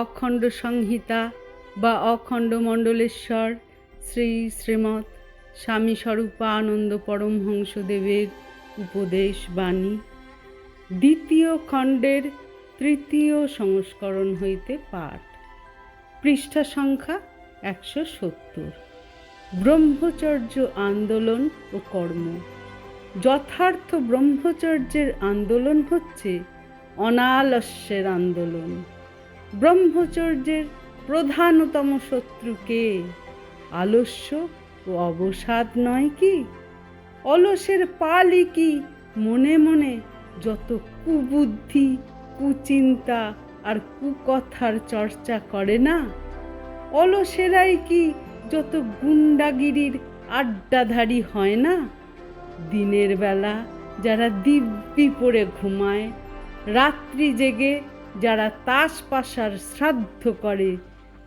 অখণ্ড সংহিতা বা অখণ্ড মণ্ডলেশ্বর, শ্রী শ্রীমৎ স্বামী স্বরূপানন্দ পরমহংসদেবের উপদেশ বাণী। দ্বিতীয় খণ্ডের তৃতীয় সংস্করণ হইতে পাঠ। পৃষ্ঠা সংখ্যা একশো সত্তর। ব্রহ্মচর্য আন্দোলন ও কর্ম। যথার্থ ব্রহ্মচর্যের আন্দোলন হচ্ছে অনালস্যের আন্দোলন। ব্রহ্মচর্যের প্রধানতম শত্রুকে আলস্য ও অবসাদ নয় কি? অলসের পালই কি মনে মনে যত কুবুদ্ধি, কুচিন্তা আর কুকথার চর্চা করে না? অলসেরাই কি যত গুন্ডাগিরির আড্ডাধারী হয় না? দিনের বেলা যারা দিব্যি পড়ে ঘুমায়, রাত্রি জেগে যারা তাস পাশার শ্রাদ্ধ করে,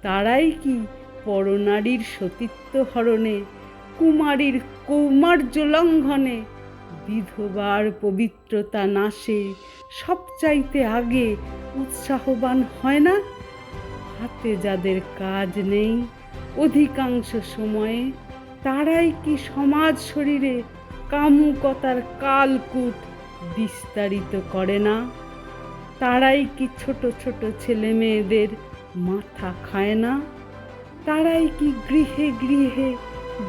তারাই কি পরনারীর সতীত্ব হরণে, কুমারীর কৌমার্য লঙ্ঘনে, বিধবার পবিত্রতা নাশে সবচাইতে আগে উৎসাহবান হয় না? হাতে যাদের কাজ নেই অধিকাংশ সময়ে, তারাই কি সমাজ শরীরে কামুকতার কালকুট বিস্তারিত করে না? তারাই কি ছোট ছোট ছেলে মেয়েদের মাথা খায় না? তারাই কি গৃহে গৃহে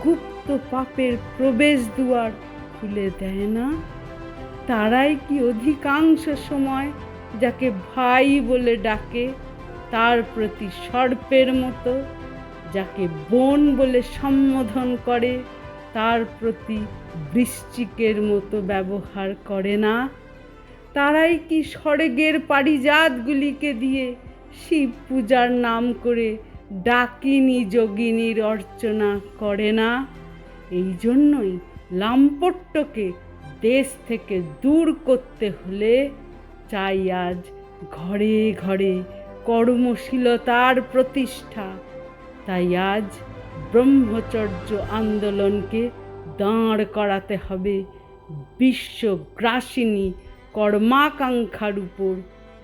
গুপ্ত পাপের প্রবেশ দুয়ার খুলে দেয় না? তারাই কি অধিকাংশ সময় যাকে ভাই বলে ডাকে, তার প্রতি সর্পের মতো? যাকে বোন বলে সম্বোধন করে, তার প্রতি বৃশ্চিকের মতো ব্যবহার করে না? তারাই কি স্বর্গের পারিজাতগুলিকে দিয়ে শিব পূজার নাম করে ডাকিনী যোগিনীর অর্চনা করে না? এই জন্যই লাম্পট্যকে দেশ থেকে দূর করতে হলে চাই আজ ঘরে ঘরে কর্মশীলতার প্রতিষ্ঠা। তাই আজ ব্রহ্মচর্য আন্দোলনকে দাঁড় করাতে হবে বিশ্বগ্রাসিনী কর্মাকাঙ্ক্ষার উপর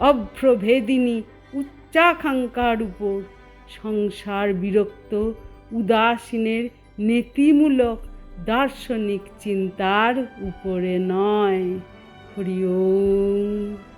অভ্রভেদিনী উচ্চাকাঙ্ক্ষার উপর সংসার বিরক্ত, উদাসীনের নীতিমূলক, দার্শনিক চিন্তার উপরে নয়। হরি ওম।